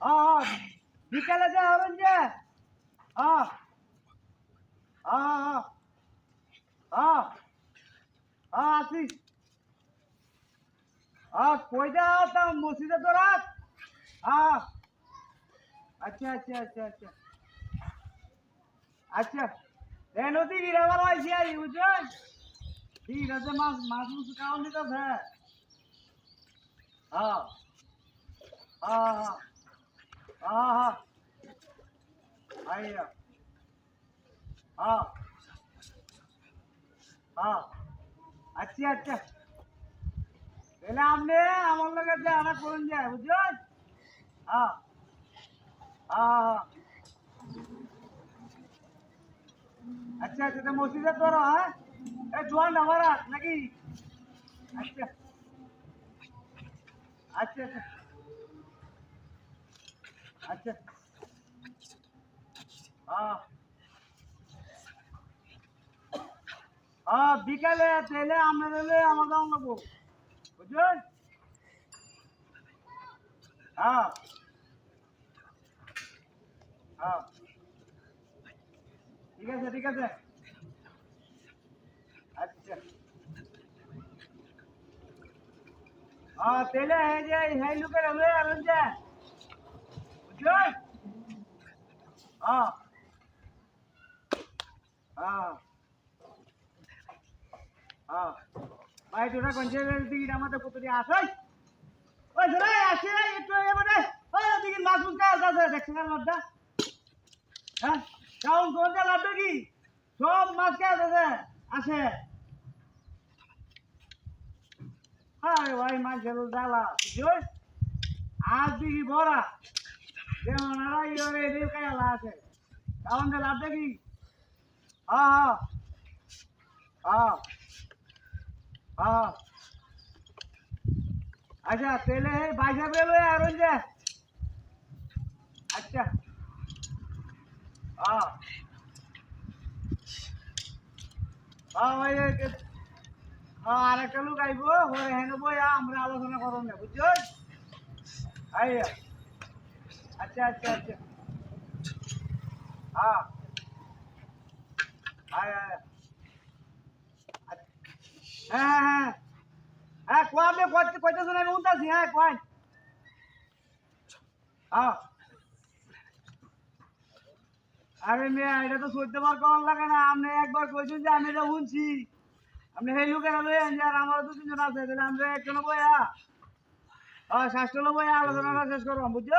হ্যাঁ বিকালে যে হবেন যে। আছি। হ্যাঁ কইটা তা মসজিদে তো রাত আচ্ছা আচ্ছা আচ্ছা আচ্ছা। আচ্ছা নদী গিরাবার আইসি আই বুঝছেন ঠিক আছে, মাছ মাছ মুছ খাওয়ান দিতেছে হ্যাঁ। হ্যাঁ আইয়া হ্যাঁ হ্যাঁ আচ্ছা আচ্ছা তাহলে আপনি আমার লগে যে আনা করুন যায় বুঝছেন হ্যাঁ হ্যাঁ আচ্ছা আচ্ছা মসজিদে তোর হ্যাঁ এ জোয়ান আমার নাকি আচ্ছা আচ্ছা আচ্ছা আচ্ছা হ্যাঁ হ্যাঁ বিকালে তেলে আমরা দিলে আমাদের নেব বুঝলেন হ্যাঁ হ্যাঁ ঠিক আছে ঠিক আছে আচ্ছা হ্যাঁ তেলে হয়ে যায় হেই লোকের হবে আনন্দ যায় তোরা কনসেলের দিকে আমাদের কতটি আসই ওই ধরে আসে একটু এবারে ওই দিকে মাছ মুখ আছে দেখছেন লড্ডা? হ্যাঁ? কারণ কোনটা লাভটা কি? সব মাছ কাজ আছে আসে। হ্যাঁ ভাই মাছ জ্বালা বুঝছিস আজ দিকে বড়া। আর ইয়ে হ্যাঁ হ্যাঁ হ্যাঁ আচ্ছা তেলে বাইসা বেরো আর আচ্ছা হ্যাঁ হ্যাঁ হ্যাঁ আরেকটা লোক আইব আমরা আলোচনা করুন বুঝছ আই আচ্ছা আচ্ছা আচ্ছা। হ্যাঁ হ্যাঁ হ্যাঁ। হ্যাঁ আরে মেয়ে, এটা তো লাগে না। আপনি একবার যে আমি এটা শুনছি আপনি আর তিনজন আছে, তাহলে আমরা একজন বইয়া শ্বাসটা বইয়া আলোচনাটা শেষ করলাম বুঝছ।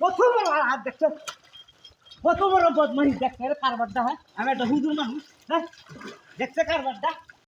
কত বড় হাত দেখছ? কত বড় বদমাইশ দেখছে? কারবারটা হ্যাঁ। আমি একটা হুজুর মানুষ হ্যাঁ? দেখছে কারবারটা?